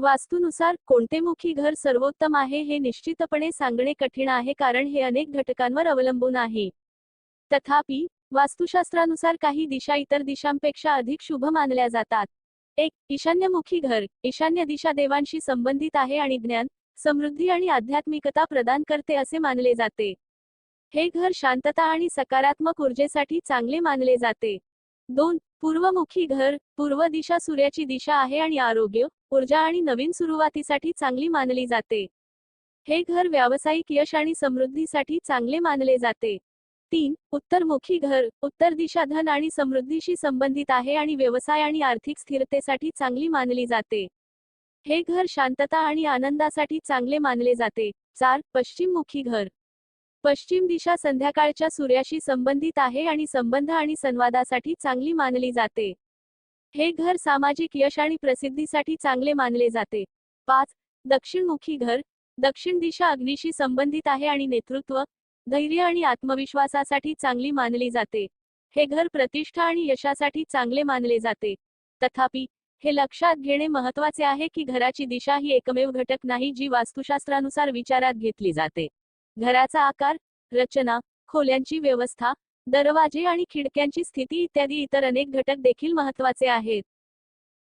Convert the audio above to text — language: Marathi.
वास्तूनुसार कोणते मुखी घर सर्वोत्तम आहे हे निश्चितपणे सांगणे कठीण आहे कारण हे अनेक घटकांवर अवलंबून आहे. तथापि वास्तुशास्त्रानुसार काही दिशा इतर दिशांपेक्षा अधिक शुभ मानल्या जातात. एक ईशान्यमुखी घर ईशान्य दिशा देवांशी संबंधित आहे आणि ज्ञान समृद्धी आणि आध्यात्मिकता प्रदान करते असे मानले जाते. हे घर शांतता आणि सकारात्मक ऊर्जेसाठी चांगले मानले जाते. दोन पूर्वमुखी घर पूर्व दिशा सूर्याची दिशा आहे आणि आरोग्य ऊर्जा आणि नवीन सुरुवातीसाठी चांगली मानली जाते. हे घर व्यावसायिक यश आणि समृद्धीसाठी चांगले मानले जाते. तीन उत्तरमुखी घर उत्तर दिशा धन आणि समृद्धीशी संबंधित आहे आणि व्यवसाय आणि आर्थिक स्थिरतेसाठी चांगली मानली जाते. हे घर शांतता आणि आनंदासाठी चांगले मानले जाते. चार पश्चिममुखी घर. पश्चिम दिशा संध्याकाळच्या सूर्याशी संबंधित आहे आणि संबंध आणि संवादासाठी चांगली मानली जाते. हे घर सामाजिक यश आणि प्रसिद्धीसाठी चांगले मानले जाते. पाच दक्षिणमुखी घर. दक्षिण दिशा अग्निशी संबंधित आहे आणि नेतृत्व धैर्य आणि आत्मविश्वासासाठी चांगली मानली जाते. हे घर प्रतिष्ठा आणि यशासाठी चांगले मानले जाते. तथापि हे लक्षात घेणे महत्त्वाचे आहे की घराची दिशा ही एकमेव घटक नाही जी वास्तुशास्त्रानुसार विचारात घेतली जाते. घराचा आकार रचना खोल्यांची व्यवस्था दरवाजे आणि खिडक्यांची स्थिती इत्यादी इतर अनेक घटक देखील महत्त्वाचे आहेत.